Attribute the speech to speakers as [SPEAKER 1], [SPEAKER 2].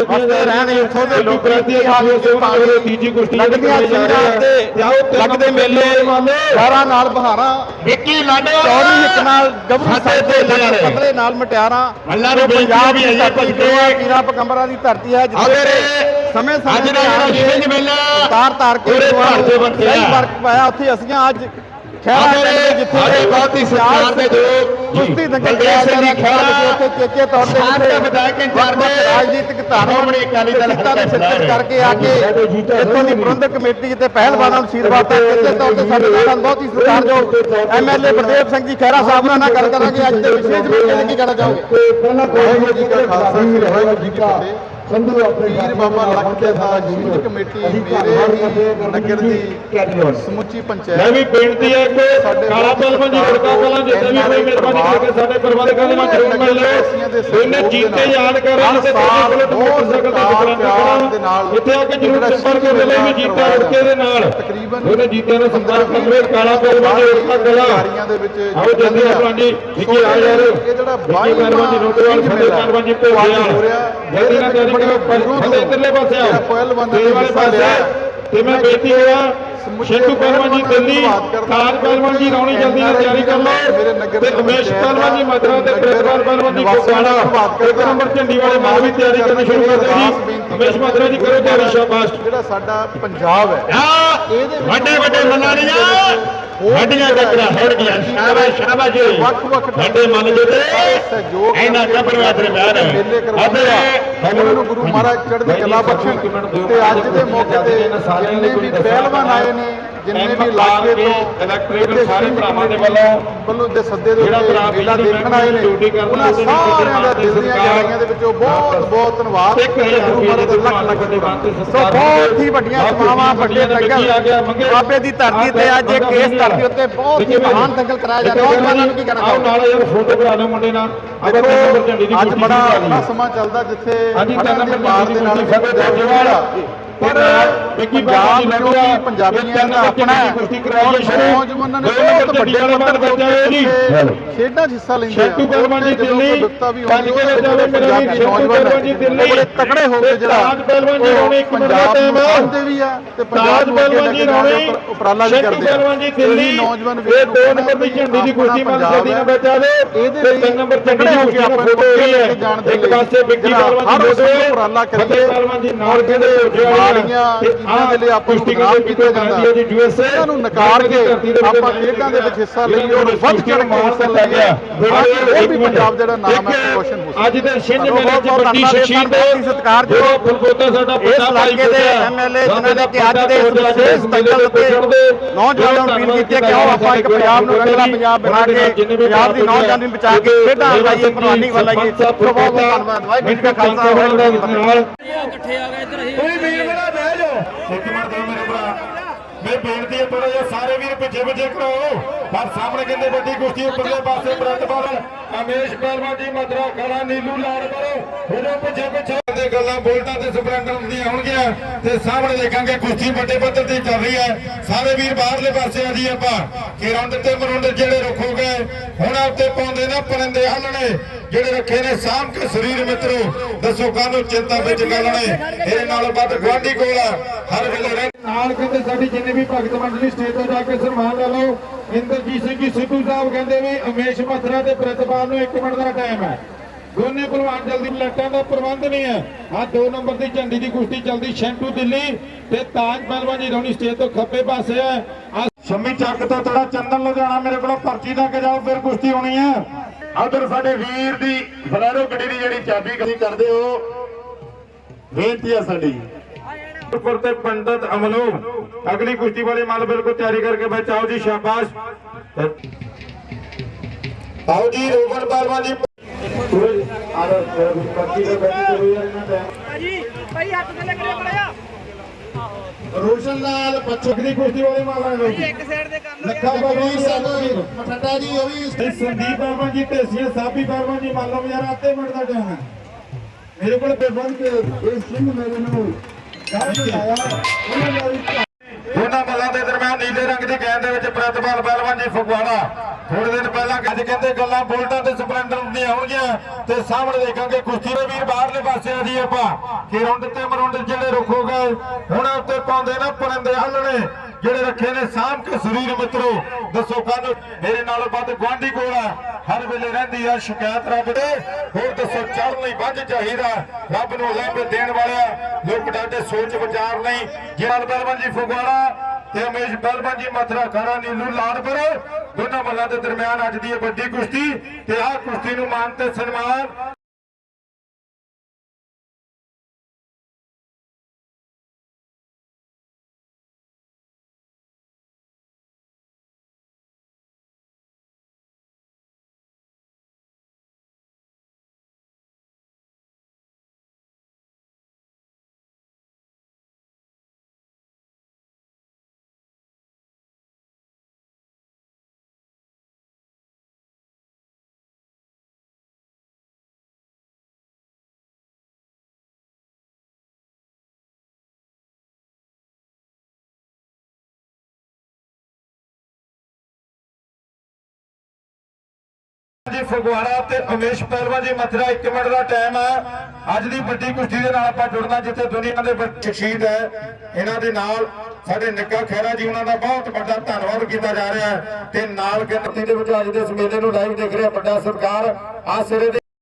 [SPEAKER 1] ਵਸਦੇ ਰਹਿਣ ਇੱਥੋਂ ਦੇ ਲੋਕ
[SPEAKER 2] ਪ੍ਰਤੀ
[SPEAKER 1] ਹਾਲ
[SPEAKER 2] ਹਾਲ
[SPEAKER 1] ਪਾਣੀ
[SPEAKER 2] ਤੀਜੀ ਕੁਸ਼ਤੀ
[SPEAKER 1] ਲੱਗਦੀਆਂ ਸਿੰਘਾਂ ਤੇ ਲੱਗਦੇ ਮੇਲੇ ਸਾਰਾ ਨਾਲ ਬਹਾਰਾਂ।
[SPEAKER 2] ਵਿੱਕੀ ਲਾਡੋ।
[SPEAKER 1] ਚੌੜੀ ਹਿੱਕ ਨਾਲ ਗੱਭਰੂ ਸਾਹਿਬ ਦੇ
[SPEAKER 2] ਵਾਲੇ।
[SPEAKER 1] ਪਤਲੇ ਨਾਲ ਮਟਿਆਰਾਂ।
[SPEAKER 2] ਅੱਲਾ ਨੂੰ
[SPEAKER 1] ਪੰਜਾਬ ਦੀ ਧਰਤੀ। ਤੇ ਪੀਰਾਂ ਪਗੰਬਰਾਂ ਦੀ ਧਰਤੀ ਹੈ
[SPEAKER 2] ਅਗਰ
[SPEAKER 1] ਸਮੇਂ ਸਮੇਂ
[SPEAKER 2] ਅੱਜ ਦਾ ਛਿੰਝ ਮੇਲਾ
[SPEAKER 1] ਤਾਰ ਤਾਰ ਕੇ
[SPEAKER 2] ਪੂਰੇ ਭਾਰਤ ਦੇ ਬੰਦੇ
[SPEAKER 1] ਕਈ। ਫ਼ਰਕ ਪਾਇਆ। ਉੱਥੇ ਅਸੀਂ ਅੱਜ ਖੈਰਾ ਪਿੰਡ ਦੇ ਜਿੱਥੇ
[SPEAKER 2] ਅੱਜ ਬਹੁਤ ਹੀ ਸਤਿਕਾਰ ਦੇ ਜੋ
[SPEAKER 1] ਕੁਸ਼ਤੀ ਦੰਗਲ
[SPEAKER 2] ਸਿੰਘ ਜੀ ਖਹਿਰਾ,
[SPEAKER 1] ਉੱਥੇ ਚੇਚੇ ਤੌਰ ਤੇ ਜਿੱਥੇ
[SPEAKER 2] ਵਿਧਾਇਕ ਇੰਚਾਰਜ
[SPEAKER 1] ਰਾਜਨੀਤਿਕ ਧਾਰਨਾ
[SPEAKER 2] ਸ਼੍ਰੋਮਣੀ ਅਕਾਲੀ ਦਲ
[SPEAKER 1] ਦੇ
[SPEAKER 2] ਹਲਕਾ
[SPEAKER 1] ਸਿੱਖਿਤ
[SPEAKER 2] ਸਰਾਏ।
[SPEAKER 1] ਕਰਕੇ ਆ ਕੇ ਇੱਥੋਂ ਦੀ ਪ੍ਰਬੰਧਕ ਕਮੇਟੀ ਤੇ ਪਹਿਲਵਾਨਾਂ ਨੂੰ ਅਸ਼ੀਰਵਾਦ ਤੇ ਚੇਚੇ ਤੌਰ ਤੇ ਸਾਡੇ ਨਾਲ ਬਹੁਤ ਹੀ ਸਤਿਕਾਰਯੋਗ ਐਮਐਲਏ ਬਲਦੇਵ ਸਿੰਘ ਜੀ ਖਹਿਰਾ ਸਾਹਿਬ ਨਾਲ ਗੱਲ ਕਰਾਂਗੇ ਅੱਜ ਦੇ ਮੇਲੇ ਦੀ ਕੀ ਕਹਿਣਾ ਚਾਹੋਗੇ?
[SPEAKER 3] ਪਹਿਲਾਂ ਵਾਹਿਗੁਰੂ ਜੀ ਕਾ ਖਾਲਸਾ ਵਾਹਿਗੁਰੂ ਜੀ ਕੀ ਫਤਿਹ। ਸੰਧੂ ਆਪਣੇ
[SPEAKER 1] ਵੀਰ ਬਾਬਾ ਲੱਖ ਕੇ ਦਾ ਸ਼ਹੀਦ ਕਮੇਟੀ ਮੇਰੇ ਨਗਰ ਦੀ ਸਮੁੱਚੀ
[SPEAKER 2] ਮੈਂ
[SPEAKER 1] ਪੰਚਾਇਤ
[SPEAKER 2] ਵੀ ਬੇਨਤੀ ਹੈ ਕਿ ਕਾਲਾ ਪਲਮਨ ਜੀ ਰੜਕਾ ਕਲਾਂ ਜਿੱਥੇ ਵੀ ਕੋਈ ਮਿਹਰਬਾਨੀ ਕਰਕੇ ਸਾਡੇ ਪ੍ਰਬੰਧਕਾਂ ਦੇ ਨਾਲ ਜ਼ਰੂਰ ਮਿਲ ਲਓ ਇਹਨੇ ਜੀਤੇ ਯਾਦ ਕਰਨ ਤੇ ਤੁਹਾਡੇ ਕੋਲ
[SPEAKER 1] ਬਹੁਤ
[SPEAKER 2] ਮੋਟਰਸਾਈਕਲ ਤੇ
[SPEAKER 1] ਪਿਆਰ ਦੇ ਨਾਲ
[SPEAKER 2] ਇੱਥੇ ਆ ਕੇ ਜ਼ਰੂਰ ਸੰਪਰਕ ਕਰ ਲੈ ਵੀ ਜੀਤਾ ਰੜਕੇ ਦੇ ਨਾਲ।
[SPEAKER 1] ਤਕਰੀਬਨ
[SPEAKER 2] ਉਹਨੇ ਜੀਤੇ ਨੂੰ ਸੰਪਰਕ ਕਰ ਲਿਓ ਕਾਲਾ ਪਲਮਨ ਜੀ ਰੜਕਾ ਕਲਾਂ।
[SPEAKER 1] ਕਾਰੀਆਂ ਦੇ ਵਿੱਚ
[SPEAKER 2] ਆਓ ਜਲਦੀ ਆਪਣਾ ਜੀ ਆ ਯਾਰ
[SPEAKER 1] ਇਹ ਜਿਹੜਾ
[SPEAKER 2] ਵਿੱਕੀ ਪਲਮਨ ਜੀ ਨੋਟਵਾਲ ਫਤਿਹ ਪਲਮਨ ਜੀ ਭੋਲੇ
[SPEAKER 1] ਹੋ ਰਿਹਾ।
[SPEAKER 2] ਜਲਦੀ ਨਾਲ ਤਿਆਰੀ ਕਰੋ ਫਤਿਹ ਇੱਧਰਲੇ ਪਾਸੇ ਆਓ।
[SPEAKER 1] ਪਹਿਲਵਾਨ ਨੇ
[SPEAKER 2] ਤੇਰੇ ਵਾਲੇ ਪਾਸੇ। ਤੇ ਮੈਂ ਬੇਨਤੀ ਹੋਇਆ ਸ਼ੇਖੂ ਪਹਿਲਵਾਨ ਜੀ ਦਿੱਲੀ। ਤਾਜ ਪਹਿਲਵਾਨ ਜੀ ਰੌਣੀ ਜਲਦੀ ਨਾਲ ਤਿਆਰੀ ਕਰ
[SPEAKER 1] ਮੇਰੇ
[SPEAKER 2] ਲਓ
[SPEAKER 1] ਨਗਰ
[SPEAKER 2] ਤੇ
[SPEAKER 1] ਦੇ
[SPEAKER 2] ਉਮੇਸ਼ ਪਹਿਲਵਾਨ ਜੀ ਮਦਰਾ ਤੇ ਪ੍ਰਿਤਪਾਲ ਪਹਿਲਵਾਨ ਜੀ
[SPEAKER 1] ਦਾ
[SPEAKER 2] ਕੋਕਾਣਾ ਇੱਕ। ਨੰਬਰ ਝੰਡੀ ਵਾਲੇ ਮਾਲ ਵੀ ਤਿਆਰੀ ਕਰਨੀ ਸ਼ੁਰੂ ਕਰ ਦਿਓ ਜੀ। ਉਮੇਸ਼ ਮਦਰਾ ਜੀ ਕਰੋ ਤਿਆਰੀ ਸ਼ਾਬਾਸ਼।
[SPEAKER 1] ਜਿਹੜਾ ਸਾਡਾ ਪੰਜਾਬ ਹੈ ਇਹਦੇ
[SPEAKER 2] ਵੱਡੇ ਵੱਡੇ ਮਨਾਲੀਆਂ ਵੱਡੀਆਂ ਟੱਕਰਾਂ ਹੋੜ ਗਈਆਂ ਸ਼ਾਬਾਸ਼ ਸ਼ਾਬਾਸ਼ ਵੱਡੇ ਮਨ ਜਿਹਦੇ
[SPEAKER 1] ਸਹਿਯੋਗ
[SPEAKER 2] ਇਹਨਾਂ ਕਬਰਾਂ ਦੇ
[SPEAKER 1] ਕਰਵਾਉਂਦੇ ਆ। ਉਹਨਾਂ ਨੂੰ ਗੁਰੂ ਮਹਾਰਾਜ ਚੜ੍ਹਦੀ ਕਲਾ ਬਖਸ਼ਣ। ਤੇ ਅੱਜ ਦੇ ਮੌਕੇ ਤੇ ਜਿੰਨੇ ਵੀ ਪਹਿਲਵਾਨ ਆਏ ਨੇ ਜਿੰਨੇ ਵੀ ਇਲਾਕੇ ਤੋਂ
[SPEAKER 2] ਇਲੈਕਟ੍ਰੀਕਲ ਸਾਰੇ ਭਰਾਵਾਂ ਦੇ ਵੱਲੋਂ
[SPEAKER 1] ਵੱਲੋਂ ਦੇ ਸੱਦੇ ਦੇ
[SPEAKER 2] ਜਿਹੜਾ
[SPEAKER 1] ਉੱਤੇ ਮੇਲਾ ਦੇਖਣ ਆਏ ਨੇ। ਉਹਨਾਂ ਸਾਰਿਆਂ ਦਾ ਦਿਲ ਦੀਆਂ ਗਹਿਰਾਈਆਂ ਦੇ ਵਿੱਚੋਂ ਬਹੁਤ ਬਹੁਤ ਧੰਨਵਾਦ।
[SPEAKER 2] ਇੱਕ
[SPEAKER 1] ਗੁਰੂ ਮਹਾਰਾਜ ਦਾ ਲੱਖ ਲੱਖ ਧੰਨਵਾਦ। ਸੋ ਬਹੁਤ ਹੀ ਵੱਡੀਆਂ ਸਮਾਵਾਂ ਵੱਡੇ ਦੰਗਲ ਬਾਬੇ ਦੀ ਧਰਤੀ ਤੇ ਅੱਜ ਇਹ ਕੇਸ ਧਰਤੀ ਉੱਤੇ ਬਹੁਤ ਹੀ ਮਹਾਨ ਦੰਗਲ ਕਰਾਇਆ ਜਾ ਰਿਹਾ। ਨੌਜਵਾਨਾਂ ਨੂੰ ਕੀ ਕਹਿਣਾ
[SPEAKER 2] ਆਓ ਨਾਲ ਯਾਰ ਫੋਟੋ ਕਰਾ ਲਓ ਮੁੰਡੇ ਨਾਲ।
[SPEAKER 1] ਅੱਜ ਬੜਾ। ਸਮਾਂ ਚੱਲਦਾ ਜਿੱਥੇ
[SPEAKER 2] ਹਾਂਜੀ ਤਿੰਨ
[SPEAKER 1] ਫੜਾਂ ਦੀ
[SPEAKER 2] ਨੰਬਰ
[SPEAKER 1] ਮਾਰ
[SPEAKER 2] ਝੰਡੀ
[SPEAKER 1] ਦੇ ਨਾਲ ਸਾਡੇ ਜੋੜਿਆ।
[SPEAKER 2] ਪਰ
[SPEAKER 1] ਪੰਜਾਬ ਕਿ ਪੰਜਾਬੀਆਂ ਦਾ ਆਪਣਾ
[SPEAKER 2] ਕੁਸ਼ਤੀ ਕਰਾਈਏ ਸ਼ੁਰੂ
[SPEAKER 1] ਨੇ
[SPEAKER 2] ਦੋ
[SPEAKER 1] ਬਹੁਤ
[SPEAKER 2] ਨੰਬਰ
[SPEAKER 1] ਵੱਡੇ ਪੱਧਰ
[SPEAKER 2] ਬੱਚਾ ਜੀ
[SPEAKER 1] ਤੇ ਖੇਡਾਂ 'ਚ ਹਿੱਸਾ ਲੈਂਦੇ ਆ।
[SPEAKER 2] ਸ਼ੇਖੂ ਪਹਿਲਵਾਨ ਜੀ ਦਿੱਲੀ
[SPEAKER 1] ਵੀ
[SPEAKER 2] ਕਿਲੋ
[SPEAKER 1] ਹੈ
[SPEAKER 2] ਜਾਵੇ ਮੇਰਾ ਵੀ ਪਹਿਲਵਾਨ ਜੀ ਦਿੱਲੀ
[SPEAKER 1] ਬੜੇ ਤਕੜੇ ਹੋ ਕੇ ਜਿਹੜਾ
[SPEAKER 2] ਤਾਜ ਪਹਿਲਵਾਨ ਜੀ ਰੌਣੀ ਇੱਕ ਮਿੰਟ ਦਾ ਟਾਈਮ
[SPEAKER 1] ਨੂੰ
[SPEAKER 2] ਹੈ।
[SPEAKER 1] ਵੀ ਆ ਤੇ ਪੰਜਾਬ ਨੂੰ
[SPEAKER 2] ਪਹਿਲਵਾਨ ਜੀ ਰੌਣੀ
[SPEAKER 1] ਦਾ ਉਪਰਾਲਾ ਵੀ ਕਰਦੇ ਆ।
[SPEAKER 2] ਪਹਿਲਵਾਨ ਜੀ ਦਿੱਲੀ
[SPEAKER 1] ਇਹੀ ਨੌਜਵਾਨ
[SPEAKER 2] ਇਹ
[SPEAKER 1] ਵੀਰ
[SPEAKER 2] ਦੋ ਨੰਬਰ ਦੀ ਝੰਡੀ ਦੀ ਕੁਸ਼ਤੀ ਮੰਨ ਜਲਦੀ ਨਾਲ ਬਚਾ ਦੇ
[SPEAKER 1] ਇਹਦੇ
[SPEAKER 2] ਤੇ ਤਿੰਨ ਨੰਬਰ ਝੰਡੀ ਦੀ
[SPEAKER 1] ਹੋ
[SPEAKER 2] ਕੁਸ਼ਤੀ
[SPEAKER 1] ਕੇ
[SPEAKER 2] ਨੂੰ ਫੋਟੋ ਹੋ ਰਹੀ
[SPEAKER 1] ਲੈ
[SPEAKER 2] ਹੈ
[SPEAKER 1] ਦੇ
[SPEAKER 2] ਇੱਕ ਪਾਸੇ ਵਿੱਕੀ
[SPEAKER 1] ਜਿਹੜਾ
[SPEAKER 2] ਪਹਿਲਵਾਨ ਜੀ
[SPEAKER 1] ਨੂੰ ਉਪਰਾਲਾ ਕਰੀਏ
[SPEAKER 2] ਪਹਿਲਵਾਨ ਜੀ ਨਾਲ
[SPEAKER 1] ਔਰ
[SPEAKER 2] ਜਿਹੜੇ
[SPEAKER 1] ਜਿਹੜੇ ਮਾੜੀਆਂ ਚੀਜ਼ਾਂ ਦੇ ਲਈ ਆਪਾਂ ਨੂੰ ਬਦਨਾਮ ਕੀਤਾ ਜਾਂਦਾ
[SPEAKER 2] ਹੈ ਜੀ ਯੂਐਸਏ
[SPEAKER 1] ਇਹਨਾਂ ਨੂੰ ਨਕਾਰ ਕੇ ਆਪਾਂ ਖੇਡਾਂ ਦੇ ਵਿੱਚ ਹਿੱਸਾ ਲਈਏ ਔਰ ਵੱਧ ਚੜ ਕੇ ਹਿੱਸਾ ਲਈਏ। ਉਹ ਵੀ ਪੰਜਾਬ ਜਿਹੜਾ ਨਾਮ ਹੈ ਰੋਸ਼ਨ ਹੋ ਸਕੇ
[SPEAKER 2] ਅੱਜ ਦੇ ਛਿੰਝ
[SPEAKER 1] ਬਹੁਤ
[SPEAKER 2] ਮੇਲੇ ਚ
[SPEAKER 1] ਬਹੁਤ
[SPEAKER 2] ਵੱਡੀ
[SPEAKER 1] ਧੰਨਵਾਦ
[SPEAKER 2] ਸ਼ਖਸੀਅਤ
[SPEAKER 1] ਬਹੁਤ ਹੀ ਸਤਿਕਾਰਯੋਗ
[SPEAKER 2] ਜਿਹੜਾ ਫੁਲਕੋਤਾ ਸਾਡਾ
[SPEAKER 1] ਇਸ ਇਲਾਕੇ ਦੇ ਐਮਐਲਏ ਜਿਨ੍ਹਾਂ ਨੇ ਕਿ ਅੱਜ ਦੇ ਇਸ ਵਿਸ਼ੇਸ਼ ਦੰਗਲ ਉੱਤੇ ਨੌਜਵਾਨਾਂ ਨੂੰ ਅਪੀਲ ਕੀਤੀ ਹੈ ਕਿ ਆਓ ਆਪਾਂ ਇੱਕ ਪੰਜਾਬ ਨੂੰ ਰੰਗਲਾ ਪੰਜਾਬ ਬਣਾ ਕੇ ਪੰਜਾਬ ਦੀ ਨੌਜਵਾਨੀ ਨੂੰ ਬਚਾ ਕੇ ਖੇਡਾਂ ਲਾਈਏ ਪ੍ਰਵਾਨੀ ਵੱਲ ਲਾਈਏ ਸੋ ਬਹੁਤ ਬਹੁਤ ਧੰਨਵਾਦ। ਵਾਹਿਗੁਰੂ ਜੀ ਕਾ ਖਾਲਸਾ ਵਾਹਿਗੁਰੂ ਜੀ ਕੀ ਫਤਿਹ।
[SPEAKER 4] ਇਕੱਠੇ ਆ ਗਏ ਇੱਧਰ ਅਸੀਂ
[SPEAKER 2] ਕੋਈ ਬਹਿ ਜਾਓ। ਇੱਕ ਮਿੰਟ ਦਿਓ ਮੇਰੇ ਭਰਾ। ਮੈਂ ਬੇਨਤੀ ਹੈ ਥੋੜਾ ਜਿਹਾ ਸਾਰੇ ਵੀਰ ਪਿੱਛੇ ਪਿੱਛੇ ਕਰੋ ਪਰ ਸਾਹਮਣੇ ਕਹਿੰਦੇ ਵੱਡੀ ਕੁਸ਼ਤੀ ਉੱਪਰਲੇ ਪਾਸੇ ਪ੍ਰਤਪਾਲ ਅਮੇਸ਼ ਪਹਿਲਵਾਨ ਜੀ ਮਦਰਾ ਖੜਾ ਨੀਲੂ ਲਾੜ ਕਰੋ ਫਿਰ ਪਿੱਛੇ ਪਿੱਛੇ ਦੇ ਗੱਲਾਂ ਬੋਲਟਾਂ ਤੇ ਸਪਰੈਂਡਰ ਦੀਆਂ ਹੋਣਗੀਆਂ। ਤੇ ਸਾਹਮਣੇ ਦੇਖਾਂਗੇ ਕੁਸ਼ਤੀ ਵੱਡੇ ਪੱਧਰ ਤੇ ਚੱਲ ਰਹੀ ਹੈ। ਸਾਰੇ ਵੀਰ ਬਾਹਰਲੇ ਪਾਸੇ ਆ ਜੀ ਆਪਾਂ ਕਿ ਰੌਂਡ ਤੇ ਮਰੁੰਡ ਜਿਹੜੇ ਰੱਖੋ ਹੁਣ ਉੱਤੇ ਪਾਉਂਦੇ ਨਾ ਪਰੰਦੇ ਹਲਣੇ। ਜਿਹੜੇ ਰੱਖੇ ਨੇ ਸਾਂਭ ਕੇ ਸਰੀਰ ਮਿੱਤਰੋ ਦੱਸੋ ਕਾਹਨੂੰ ਚਿੰਤਾ ਵਿੱਚ ਗੱਲਣੇ? ਇਹਦੇ ਨਾਲ ਵੱਧ ਗਵਾਂਢੀ ਕੋਲ ਆ, ਹਰ ਵੇਲੇ ਨਾਲ ਕਹਿੰਦੇ ਸਾਡੀ ਜਿੰਨੇ ਵੀ ਭਗਤ ਮੰਡਲੀ ਸਟੇਜ ਤੋਂ ਜਾ ਕੇ ਸਨਮਾਨ ਲੈ ਲਓ। ਇੰਦਰਜੀਤ ਸਿੰਘ ਜੀ ਸਿੱਧੂ ਸਾਹਿਬ ਕਹਿੰਦੇ ਵੀ ਉਮੇਸ਼ ਮਥਰਾ ਤੇ ਪ੍ਰਿਤਪਾਲ ਨੂੰ 1 ਮਿੰਟ ਦਾ ਟਾਈਮ ਹੈ। ਦੋਨੇ ਪਹਿਲਵਾਨ ਜਲਦੀ ਲੱਟਾਂ ਦਾ ਪ੍ਰਬੰਧ ਨਹੀਂ ਹੈ। ਆ ਦੋ ਨੰਬਰ ਦੀ ਝੰਡੀ ਦੀ ਕੁਸ਼ਤੀ ਚੱਲਦੀ ਸ਼ੈਂਟੂ ਦਿੱਲੀ ਤੇ ਤਾਜ ਪਹਿਲਵਾਨ ਜੀ ਰੌਣੀ ਸਟੇਜ ਤੋਂ ਖੱਬੇ ਪਾਸੇ ਹੈ। ਆ ਸ਼ਮੀ ਚੱਕ ਤੋਂ ਥੋੜਾ ਚੰਦਨ ਲੁਧਿਆਣਾ ਮੇਰੇ ਕੋਲੋਂ ਪਰਚੀ ਲੈ ਕੇ ਜਾਓ ਫਿਰ ਕੁਸ਼ਤੀ ਹੋਣੀ ਹੈ। ਉਧਰ ਸਾਡੇ ਵੀਰ ਦੀ ਫਲੈਰੋ ਗੱਡੀ ਦੀ ਜਿਹੜੀ ਚਾਬੀ ਕਦੀ ਕਰਦੇ ਹੋ ਬੇਨਤੀ ਹੈ ਸਾਡੀ। ਉੱਪਰ ਤੇ ਪੰਡਤ ਅਮਲੋ ਅਗਲੀ ਕੁਸ਼ਤੀ ਵਾਲੇ ਮੱਲ ਬਿਲਕੁਲ ਤਿਆਰੀ ਕਰਕੇ ਬਚਾਓ ਜੀ ਸ਼ਾਬਾਸ਼। ਆਓ ਜੀ ਰੋਗਨ ਬਾਲਵਾ ਜੀ ਆਰੋ ਪਰਚੀ ਦੇ ਬੈਠੀ ਇਹਨਾਂ ਦਾ
[SPEAKER 4] ਭਾਜੀ ਭਾਈ ਹੱਥ ਥੱਲੇ ਕਰਿਓ ਬੜਿਆ
[SPEAKER 2] ਰੋਸ਼ਨ ਲਾਲ ਪੱਛਕ ਦੀ ਕੁਸ਼ਤੀ ਵਾਲੇ ਮਾਲਾ ਲੋ
[SPEAKER 4] ਇੱਕ ਸਾਈਡ ਦੇ ਕਰ
[SPEAKER 2] ਲੱਖਾ ਬਗੀਰ ਸਾਹਿਬ
[SPEAKER 3] ਮਠੱਡਾ ਜੀ ਉਹ ਵੀ
[SPEAKER 2] ਤੇ ਸੰਦੀਪ ਬਾਬਾ ਜੀ ਢੇਸੀਆਂ ਸਾਬੀ ਬਾਬਾ ਜੀ ਮੰਨ ਲਓ ਯਾਰ ਆਤੇ ਮਿੰਟ ਦਾ ਟਾਈਮ ਹੈ। ਮੇਰੇ ਕੋਲ ਬੇਬੰਦ ਕੇ ਇਹ ਸਿੰਘ ਮੇਰੇ ਨੂੰ ਕਹਿ ਆਇਆ। ਉਹਨਾਂ ਦੇ ਦਰਮਿਆਨ ਨੀਲੇ ਰੰਗ ਦੀ ਗੇਂਦ ਦੇ ਵਿੱਚ ਪ੍ਰਤਪਾਲ ਪਹਿਲਵਾਨ ਜੀ ਫਗਵਾੜਾ। ਥੋੜੇ ਦਿਨ ਪਹਿਲਾਂ ਅੱਜ ਕਹਿੰਦੇ ਗੱਲਾਂ ਬੋਲਟਾਂ ਤੇ ਸਪਲੈਂਡਰ ਦੀਆਂ ਹੋਣਗੀਆਂ ਤੇ ਸਾਹਮਣੇ ਦੇਖਾਂਗੇ ਕੁਸ਼ਤੀ ਦੇ ਵੀਰ ਬਾਹਰਲੇ ਪਾਸੇ ਆ ਜੀ ਆਪਾਂ, ਕਿ ਰੌਂਡ ਤੇ ਮਰੁੰਡ ਜਿਹੜੇ ਰੁੱਖ ਗਏ, ਹੁਣ ਉੱਤੇ ਪਾਉਂਦੇ ਨਾ ਪਰੰਦੇ ਹੱਲਣੇ ਜਿਹੜੇ ਰੱਖੇ ਨੇ ਸਾਂਭ ਕੇ ਸਰੀਰ ਮਿੱਤਰੋ, ਦੱਸੋ ਕੱਲ ਮੇਰੇ ਨਾਲੋਂ ਵੱਧ ਗੁਆਂਢੀ ਕੋਲ ਆ, ਹਰ ਵੇਲੇ ਰਹਿੰਦੀ ਆ, ਸ਼ਿਕਾਇਤ ਰੱਬ ਦੇ, ਹੋਰ ਦੱਸੋ ਚੜ੍ਹਨ ਲਈ ਵੱਧ ਚਾਹੀਦਾ, ਰੱਬ ਨੂੰ ਲਾਂਭੇ ਦੇਣ ਵਾਲਿਆ, ਲੋਕ ਡਾਡੇ ਸੋਚ ਵਿਚਾਰ ਨਹੀਂ ਜਿਹੜਾ ਬਲਵੰਤ ਜੀ ਫਗਵਾੜਾ ਤੇ ਅਮੇਸ਼ ਬਲਵੰਤ ਜੀ ਮਥਰਾ ਖਾਣਾ ਨੀਲੂ ਲਾਡਪੁਰ ਦੋਨਾਂ ਮੱਲਾਂ ਦੇ ਦਰਮਿਆਨ ਅੱਜ ਦੀ ਇਹ ਵੱਡੀ ਕੁਸ਼ਤੀ ਤੇ ਆਹ ਕੁਸ਼ਤੀ ਨੂੰ ਮਾਨ ਤੇ ਸਨਮਾਨ ਜੀ ਫਗਵਾੜਾ ਤੇ ਉਮੇਸ਼ ਪਹਿਲਵਾਨ ਜੀ ਮਥਰਾ 1 ਮਿੰਟ ਦਾ ਟਾਈਮ ਹੈ ਅੱਜ ਦੀ ਵੱਡੀ ਕੁਸ਼ਤੀ ਦੇ ਨਾਲ ਆਪਾਂ ਜੁੜਨਾ ਜਿੱਥੇ ਦੁਨੀਆ ਦੇ ਸ਼ਹੀਦ ਹੈ। ਇਹਨਾਂ ਦੇ ਨਾਲ ਸਾਡੇ ਨਿੱਕਾ ਖੈਰਾ ਜੀ, ਉਹਨਾਂ ਦਾ ਬਹੁਤ ਵੱਡਾ ਧੰਨਵਾਦ ਕੀਤਾ ਜਾ ਰਿਹਾ ਹੈ। ਤੇ ਨਾਲ ਗਿਣਤੀ ਦੇ ਵਿੱਚ ਅੱਜ ਦੇ ਇਸ ਮੇਲੇ ਨੂੰ ਲਾਈਵ ਦੇਖ ਰਿਹਾ ਵੱਡਾ ਸਰਕਾਰ। ਆ ਸਿਰੇ